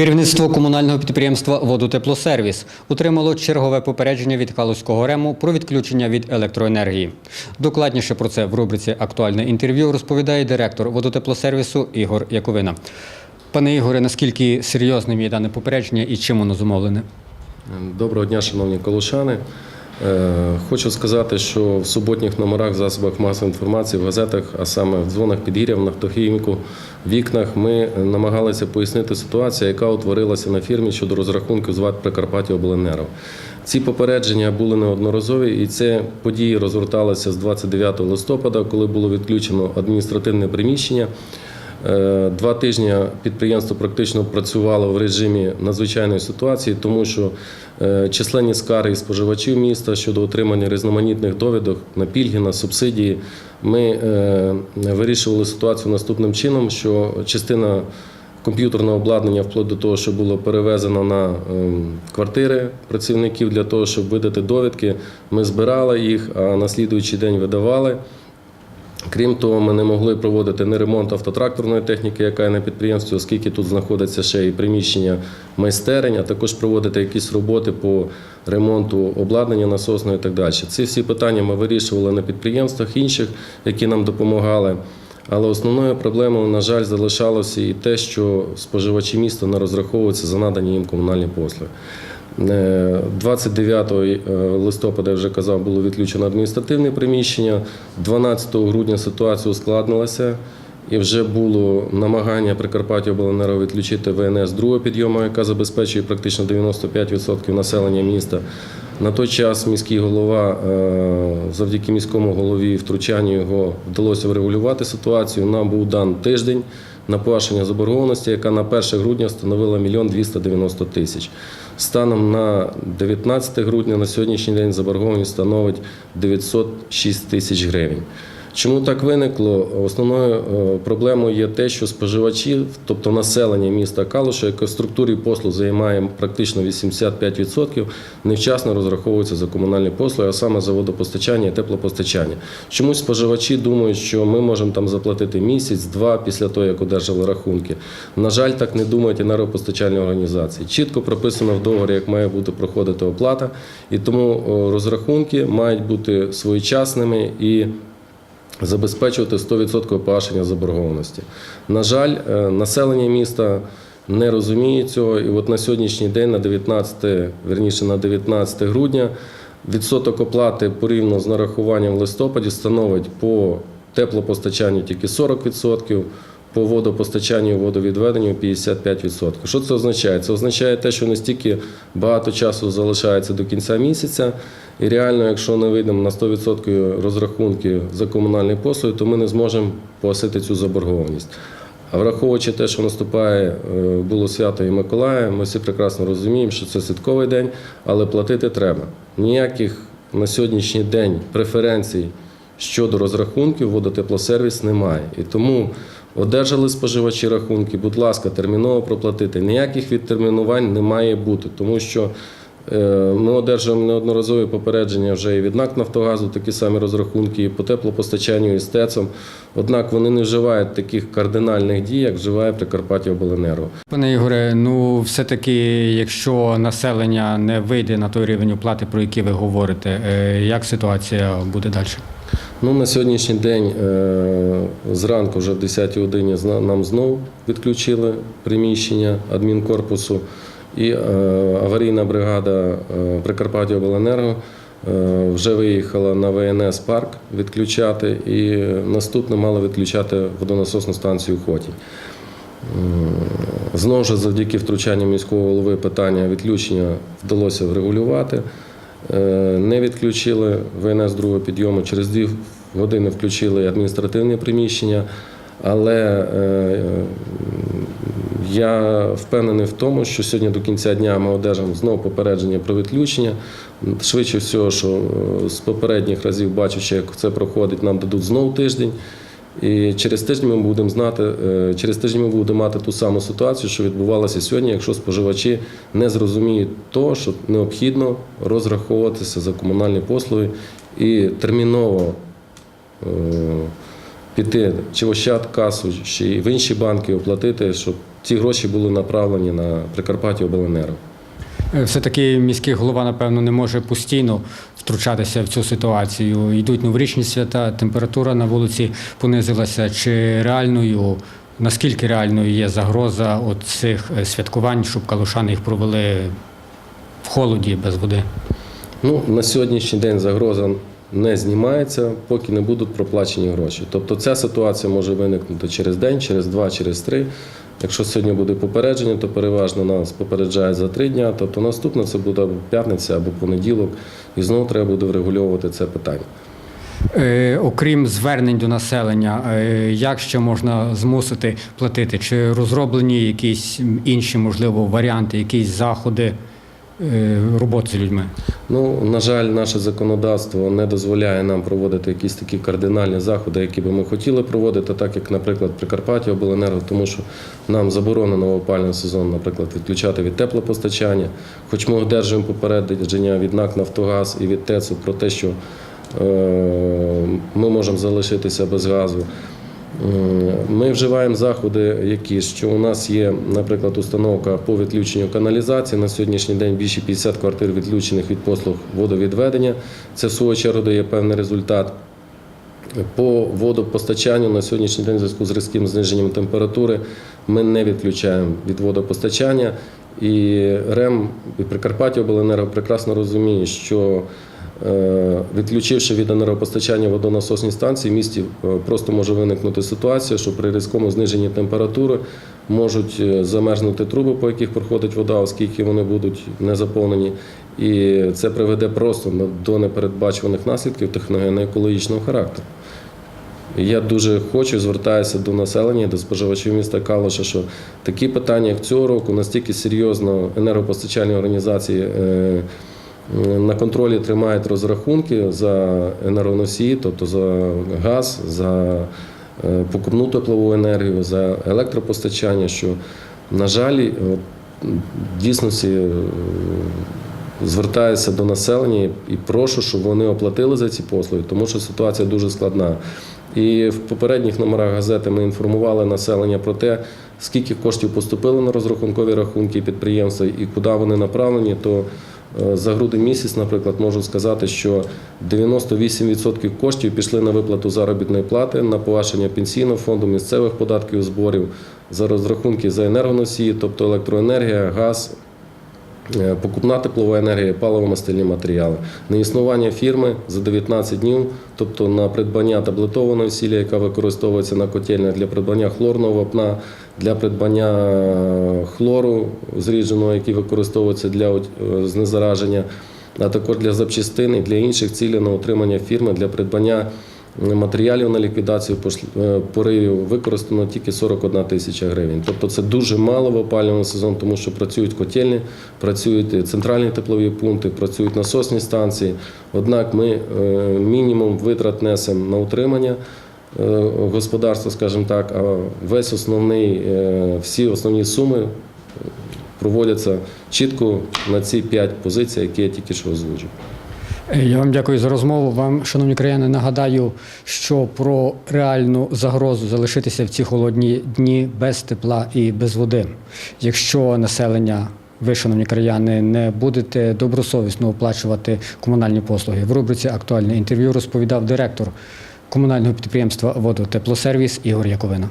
Керівництво комунального підприємства Водотеплосервіс отримало чергове попередження від Калузького рему про відключення від електроенергії. Докладніше про це в рубриці Актуальне інтерв'ю розповідає директор водотеплосервісу Ігор Яковина. Пане Ігоре, наскільки серйозним є дане попередження і чим воно зумовлене? Доброго дня, шановні колушани. Е, Хочу сказати, що в суботніх номерах засобах масової інформації, в газетах, а саме в дзвонах підгір'я, в нафтохіміку, вікнах, ми намагалися пояснити ситуацію, яка утворилася на фірмі щодо розрахунків з ВАТ Прикарпаття Обленерго. Ці попередження були неодноразові, і ці події розгорталися з 29 листопада, коли було відключено адміністративне приміщення. Е, Два тижні підприємство практично працювало в режимі надзвичайної ситуації, тому що е, численні скарги споживачів міста щодо отримання різноманітних довідок на пільги, на субсидії. Ми е, вирішували ситуацію наступним чином, що частина комп'ютерного обладнання, вплоть до того, що було перевезено на ем, квартири працівників для того, щоб видати довідки, ми збирали їх, а на слідуючий день видавали. Крім того, ми не могли проводити не ремонт автотракторної техніки, яка є на підприємстві, оскільки тут знаходиться ще і приміщення майстерень, а також проводити якісь роботи по ремонту обладнання насосного і так далі. Ці всі питання ми вирішували на підприємствах інших, які нам допомагали. Але основною проблемою, на жаль, залишалося і те, що споживачі міста не розраховуються за надані їм комунальні послуги. Е, 29 листопада, я вже казав, було відключено адміністративне приміщення. 12 грудня ситуація ускладнилася. І вже було намагання Прикарпаття Обленерго відключити ВНС другого підйому, яка забезпечує практично 95% населення міста. На той час міський голова, е, завдяки міському голові втручанню його вдалося врегулювати ситуацію. Нам був дан тиждень на погашення заборгованості, яка на 1 грудня становила 1 мільйон 290 тисяч. Станом на 19 грудня на сьогоднішній день заборгованість становить 906 тисяч гривень. Чому так виникло? Основною е, проблемою є те, що споживачі, тобто населення міста Калуша, яке в структурі послуг займає практично 85%, невчасно розраховуються за комунальні послуги, а саме за водопостачання і теплопостачання. Чомусь споживачі думають, що ми можемо там заплатити місяць-два після того, як одержали рахунки. На жаль, так не думають енергопостачальні організації. Чітко прописано в договорі, як має бути проходити оплата, і тому розрахунки мають бути своєчасними і забезпечувати 100% погашення заборгованості. На жаль, е, населення міста не розуміє цього, і от на сьогоднішній день, на 19, верніше на 19 грудня, відсоток оплати порівняно з нарахуванням в листопаді становить по теплопостачанню тільки 40%. По водопостачанню водовідведенню 55%. Що це означає? Це означає те, що настільки багато часу залишається до кінця місяця, і реально, якщо не вийдемо на 100% розрахунки за комунальні послуги, то ми не зможемо погасити цю заборгованість. А враховуючи те, що наступає е, було свято і Миколая, ми всі прекрасно розуміємо, що це святковий день, але платити треба. Ніяких на сьогоднішній день преференцій щодо розрахунків водотеплосервіс немає. І тому одержали споживачі рахунки, будь ласка, терміново проплатити. Ніяких відтермінувань не має бути, тому що е, ми одержуємо неодноразові попередження вже і від НАК Нафтогазу, такі самі розрахунки, і по теплопостачанню, і з ТЕЦом. Однак вони не вживають таких кардинальних дій, як вживає Прикарпаття Обленерго. Пане Ігоре, ну все-таки, якщо населення не вийде на той рівень оплати, про який ви говорите, е, як ситуація буде далі? Ну, на сьогоднішній день е, зранку, вже в 10 годині, нам знову відключили приміщення адмінкорпусу. І е, аварійна бригада е, Прикарпаття Обленерго вже виїхала на ВНС парк відключати, і наступне мали відключати водонасосну станцію Хотінь. М, Знову ж завдяки втручанню міського голови питання відключення вдалося врегулювати. Не відключили ВНС другого підйому. Через дві години включили адміністративне приміщення. Але е, я впевнений в тому, що сьогодні до кінця дня ми одержимо знову попередження про відключення. Швидше всього, що е, з попередніх разів, бачучи, як це проходить, нам дадуть знову тиждень. І через тиждень ми будемо знати, е, через тиждень ми будемо мати ту саму ситуацію, що відбувалася сьогодні, якщо споживачі не зрозуміють того, що необхідно розраховуватися за комунальні послуги і терміново піти чи в Ощад касу, чи в інші банки оплатити, щоб ці гроші були направлені на Прикарпаття Обленерго. Е, Все-таки міський голова, напевно, не може постійно втручатися в цю ситуацію. Йдуть новорічні свята, температура на вулиці понизилася. Чи реальною, наскільки реальною є загроза от цих е, святкувань, щоб калушани їх провели в холоді без води? Ну, на сьогоднішній день загроза не знімається, поки не будуть проплачені гроші. Тобто ця ситуація може виникнути через день, через два, через три. Якщо сьогодні буде попередження, то переважно нас попереджають за три дня. Тобто наступне це буде або п'ятниця, або понеділок, і знову треба буде врегульовувати це питання. Е, окрім звернень до населення, е, як ще можна змусити платити? Чи розроблені якісь інші, можливо, варіанти, якісь заходи роботи з людьми? Ну, на жаль, наше законодавство не дозволяє нам проводити якісь такі кардинальні заходи, які би ми хотіли проводити, так як, наприклад, Прикарпаття Обленерго, тому що нам заборонено опальний сезон, наприклад, відключати від теплопостачання. Хоч ми одержуємо попередження від НАК Нафтогаз і від ТЕЦу про те, що е, ми можемо залишитися без газу. М, Ми вживаємо заходи, які що у нас є, наприклад, установка по відключенню каналізації. На сьогоднішній день більше 50 квартир відключених від послуг водовідведення. Це в свою чергу дає певний результат. По водопостачанню на сьогоднішній день в зв'язку з різким зниженням температури ми не відключаємо від водопостачання. І РЕМ і Прикарпаття Обленерго прекрасно розуміє, що е, відключивши від енергопостачання водонасосні станції, в місті е, просто може виникнути ситуація, що при різкому зниженні температури можуть е, замерзнути труби, по яких проходить вода, оскільки вони будуть не заповнені. І це приведе просто до непередбачуваних наслідків техногенно-екологічного характеру. Я дуже хочу звертаюся до населення, до споживачів міста Калуша, що такі питання, як цього року, настільки серйозно енергопостачальні організації е, на контролі тримають розрахунки за енергоносії, тобто за газ, за е, покупну теплову енергію, за електропостачання, що, на жаль, от, в дійсності е, звертаюся до населення і прошу, щоб вони оплатили за ці послуги, тому що ситуація дуже складна. І в попередніх номерах газети ми інформували населення про те, скільки коштів поступило на розрахункові рахунки підприємства і куди вони направлені, то е, за грудень місяць, наприклад, можу сказати, що 98% коштів пішли на виплату заробітної плати, на погашення пенсійного фонду, місцевих податків зборів, за розрахунки за енергоносії, тобто електроенергія, газ, Е, Покупна теплова енергія, паливо-мастильні матеріали. На існування фірми за 19 днів, тобто на придбання таблетованої сілі, яка використовується на котельнях для придбання хлорного вапна, для придбання е, хлору зрідженого, який використовується для е, знезараження, а також для запчастин і для інших цілей на утримання фірми для придбання матеріалів на ліквідацію е, поривів використано тільки 41 тисяча гривень. Тобто це дуже мало в опалювальний сезон, тому що працюють котельні, працюють центральні теплові пункти, працюють насосні станції. Однак ми е, мінімум витрат несемо на утримання е, господарства, скажімо так, а весь основний, е, всі основні суми проводяться чітко на ці п'ять позицій, які я тільки що озвучив. Е, Я вам дякую за розмову. Вам, шановні краяни, нагадаю, що про реальну загрозу залишитися в ці холодні дні без тепла і без води. Якщо населення, ви, шановні краяни, не будете добросовісно оплачувати комунальні послуги. В рубриці Актуальне інтерв'ю розповідав директор комунального підприємства Водотеплосервіс Ігор Яковина.